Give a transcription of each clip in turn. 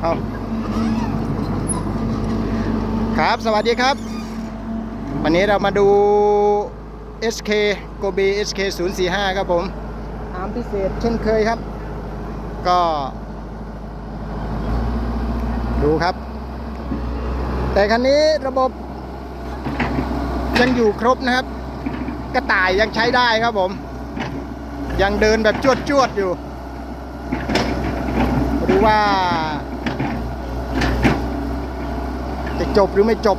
เอาครับสวัสดีครับ วันนี้เรามาดู SK g o b e SK 045ครับผมอาร์มพิเศษเช่นเคยครับ ก็ ดูครับ แต่คันนี้ระบบ ยังอยู่ครบนะครับ กระต่ายยังใช้ได้ครับผม ยังเดินแบบจวดจวดๆอยู่มาดูว่า จะจบหรือไม่จบ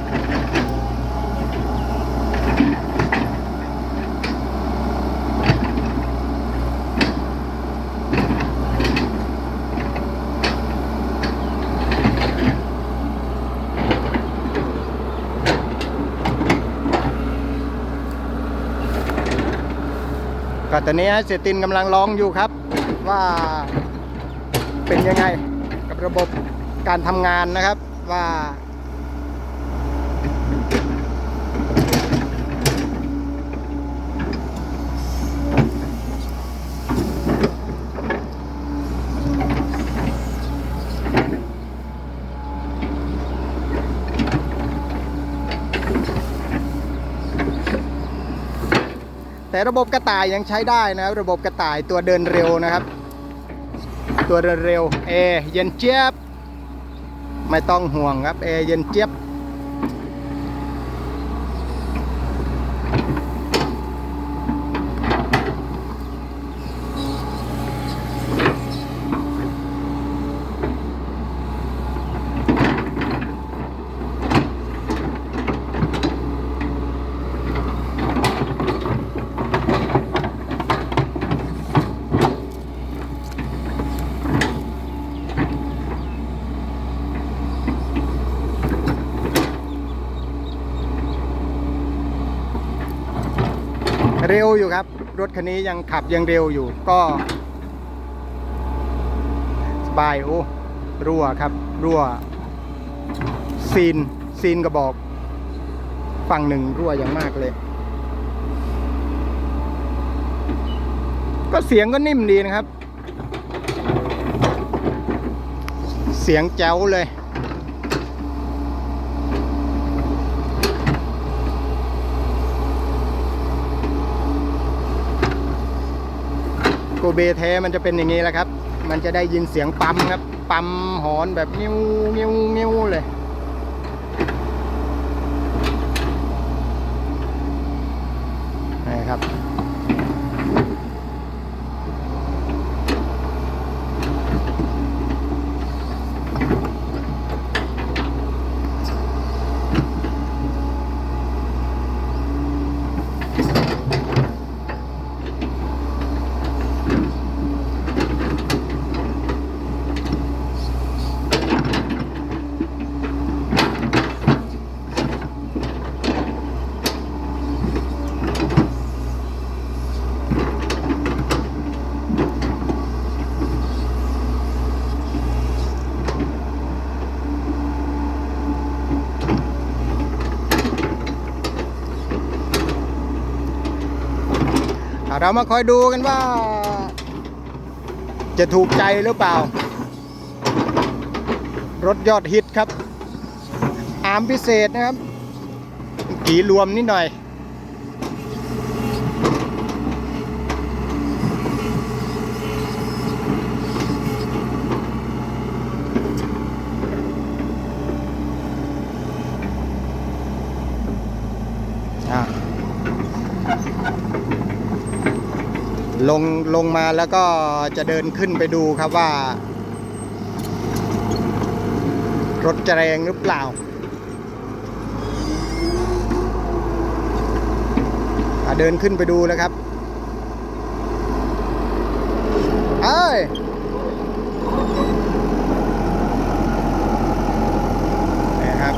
ก็ตอนนี้เสียตินกำลังร้องอยู่ครับ ว่าเป็นยังไงกับระบบการทำงานนะครับว่า แต่ระบบกระต่ายยังใช้ได้นะครับระบบกระต่ายตัวเดินเร็วนะครับ ตัวเดินเร็วเอร์เย็นเจี๊ยบ ไม่ต้องห่วงครับเอร์เย็นเจี๊ยบ เร็วอยู่ครับ รถคันนี้ยังขับยังเร็วอยู่ ก็ สบายโอ้รั่วครับ รั่ว ซีน ซีนกระบอก ฝั่งหนึ่งรั่วอย่างมากเลย ก็เสียงก็นิ่มดีนะครับ เสียงแจ๋วเลย โกเบแท้มันจะเป็นอย่างนี้แหละครับ มันจะได้ยินเสียงปั๊มครับ ปั๊มหอนแบบนิ้วนิ้วนิ้วเลย เรามาคอยดูกันว่า จะถูกใจหรือเปล่า รถยอดฮิตครับ อาร์มพิเศษนะครับ กี่รวมนิดหน่อย ลงลงมาแล้วก็จะเดินขึ้นไปดูครับว่า รถจะแรงหรือเปล่าอะเดินขึ้นไปดูแล้วครับเอ้ยนี่ครับ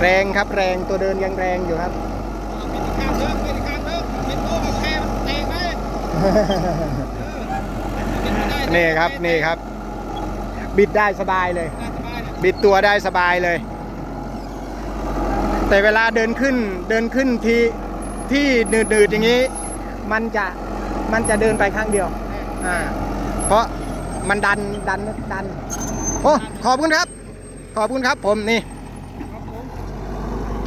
แรงครับแรงตัวเดินยังแรงอยู่ครับข้างเลิกเป็นข้างเลิกเป็นโอ้กับแค่มันเตะไหมนี่ครับนี่ครับ บิดได้สบายเลย บิดตัวได้สบายเลย แต่เวลาเดินขึ้นเดินขึ้นที่ที่หนืดๆอย่างนี้ มันจะมันจะเดินไปข้างเดียวอ่าเพราะมันดันดันดันโอ้ขอบคุณครับ ขอบคุณครับผมนี่ครับผม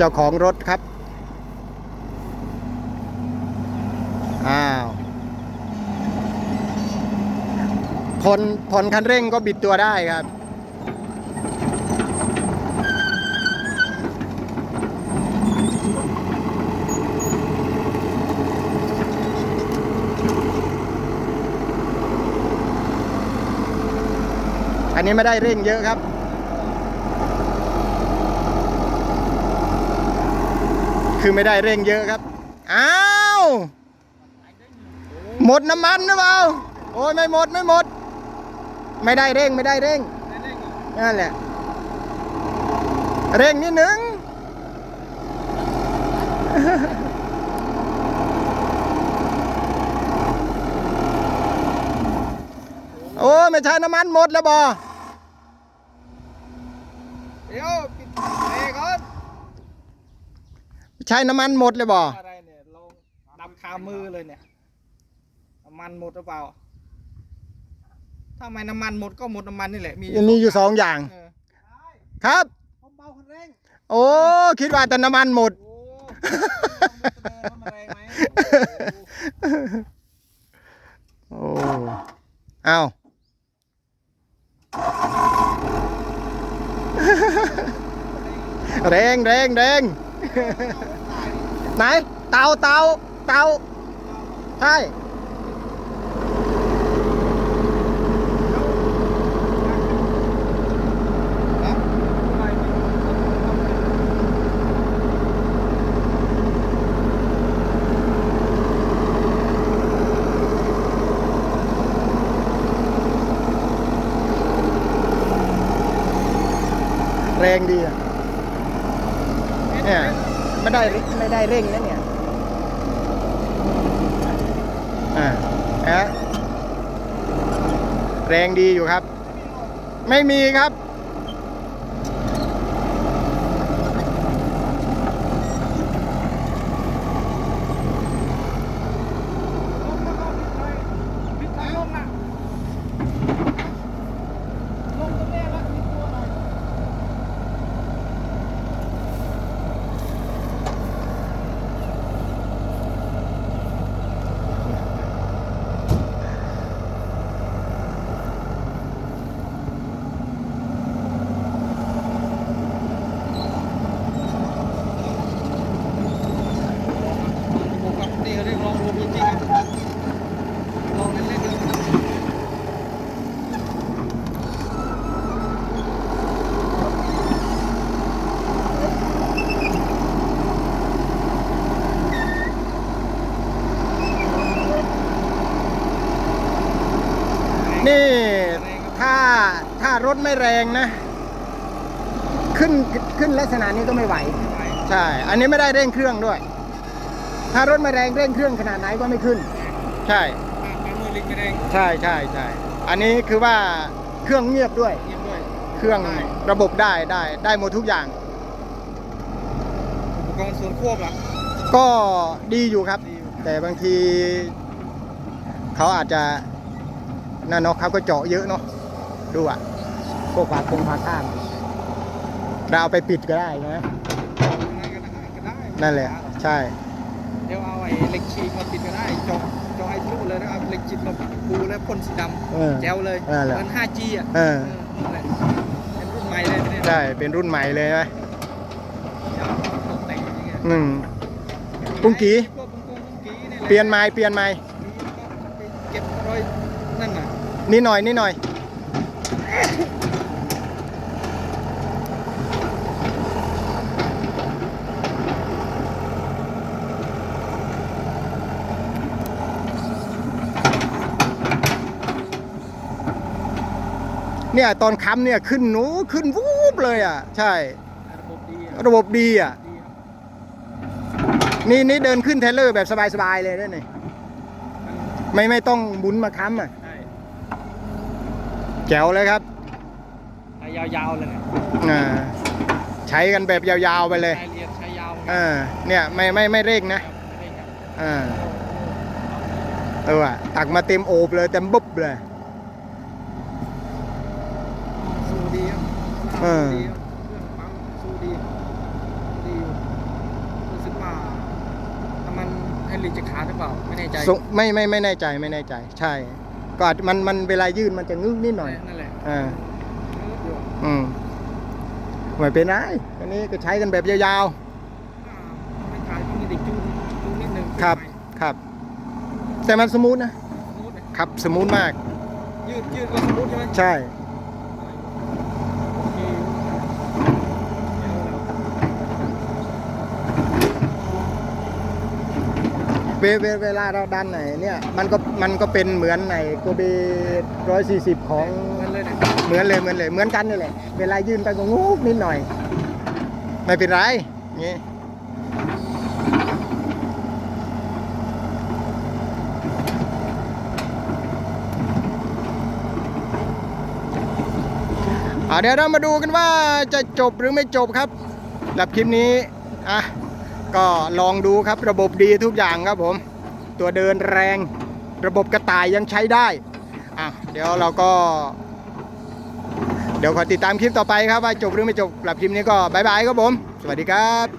เจ้าของรถครับ อ้าว ผ่อนผ่อนคันเร่งก็บิดตัวได้ครับ อันนี้ไม่ได้เร่งเยอะครับ คือไม่ได้เร่งเยอะครับ อ้าว หมดน้ำมันหรือเปล่า โอ้ยไม่หมดไม่หมด ไม่ได้เร่งไม่ได้เร่ง นั่นแหละ เร่งนิดหนึ่งโอ้ไม่ใช่น้ำมันหมดแล้วบอ เดี๋ยวปิดเบรกก่อน ใช้น้ำมันหมดเลยบออะไรเนี่ยลงดำคามือเลยเนี่ยน้ำมันหมดหรือเปล่าถ้าไม่น้ำมันหมดก็หมดน้ำมันนี่แหละมีอันนี้อยู่สองอย่าง เออครับ ผมเบาคันเร่งโอ้คิดว่าแต่น้ำมันหมด โอ้ต้องมีเสนอว่ามันแรงไหมโอ้โอ้เอา แรงแรงแรง ไหน เตาเตาเตาใช่แรงดีอะเนี่ย ไม่ได้ไม่ได้เร่งนะเนี่ย อ่าฮะแรงดีอยู่ครับ ไม่มีครับ ปิดทางลงนะลงตรงนี้แล้วมีตัวหน่อย ผมกับนี่เขาเรียกลองรวมจริงๆครับลองเล่นๆกันนี่ถ้า ถ้ารถไม่แรงนะ ขึ้นขึ้นลักษณะนี้ก็ไม่ไหว ใช่ อันนี้ไม่ได้เร่งเครื่องด้วย ถ้ารถไม่แรงเร่งเครื่องขนาดไหนก็ไม่ขึ้น ใช่ปามือลิงไปเองใช่ใช่ใช่อันนี้คือว่าเครื่องเงียบด้วยเงียบด้วย เครื่องระบบได้ได้ได้หมดทุกอย่าง อุปกรณ์ส่วนควบล่ะก็ดีอยู่ครับดีอยู่แต่บางที เขาอาจจะนั่นเนาะเขาก็เจาะเยอะเนาะดูอะ พวกผาคงผาข้ามเราเอาไปปิดก็ได้นะยังไงก็ได้ก็ได้นั่นแหละ ใช่ เดี๋ยวเอาไอ้เหล็กฉีกมาปิดก็ได้เจาะเจาะไอ้ทะลุเลยนะเอาเหล็กฉีกมาปูแล้วพ่นสีดเออำแจ๋วเลยนั่นแหละเหมือน 5G อะเออนั่นแหละเป็นรุ่นใหม่เลยเนี่ยใช่ เป็นรุ่นใหม่เลยไหมยาวตกแต่งอย่างเงี้ยอืม ปุ้งกีพวกปุ้งกุ้งปุ้งกีนี่แหละ เปลี่ยนไม้เปลี่ยนไม้เก็บรอยนั่นน่ะนิดหน่อยนิดหน่อย เนี่ยตอนค้ำเนี่ยขึ้นหนูขึ้นวูบเลยอะ ใช่ ระบบดีอะระบบดีอะดีครับนี่นี่เดินขึ้นเทรลเลอร์แบบสบายๆเลยด้วยนี่มันไม่ไม่ต้องหมุนมาค้ำอะใช่แจ๋วเลยครับใช้ยาวๆเลยเนี่ยอ่าใช้กันแบบยาวๆไปเลยใช้เรียนใช้ยาวอ่าเนี่ยไม่ไม่ไม่เร่งนะไม่ได้ครับอ่าเอาเออว่ะตักมาเต็มโอบเลยเต็มบุบเลย สู้ดีครับ เออสู้ดีครับเครื่องปั๊มสู้ดีดีอยู่รู้สึกว่าน้ำมันไฮลินจะขาดหรือเปล่าไม่แน่ใจทรงไม่ไม่ไม่แน่ใจไม่แน่ใจ ใช่ ก็อาจมันมันเวลายืดมันจะงึกนิดหน่อยนั่นแหละอ่าอยู่อืมไม่เป็นไรอันนี้ก็ใช้กันแบบยาวอ่าไม่ขายก็มีเด็กจูนจูนนิดนึงๆครับครับ แต่มันสมูทนะ สมูทเลยครับสมูทมาก ยืดยืดก็สมูทใช่ไหมใช่ โอเคเดี๋ยว เราเวเวเวลาเราดันไหนเนี่ยมันก็มันก็เป็นเหมือนในโกเบร้อยสี่สิบของเหมือนเลยเหมือนเลยเหมือนกันนี่แหละเวลายื่นไปก็งูกนิดหน่อย ไม่เป็นไรงี้อ่เดี๋ยวเรามาดูกันว่าจะจบหรือไม่จบครับสำหรับคลิปนี้อะ ก็ลองดูครับระบบดีทุกอย่างครับผม ตัวเดินแรง ระบบกระต่ายยังใช้ได้อะเดี๋ยวเราก็ เดี๋ยวขอติดตามคลิปต่อไปครับว่าจบหรือไม่จบสำหรับคลิปนี้ก็บายบายครับผม สวัสดีครับ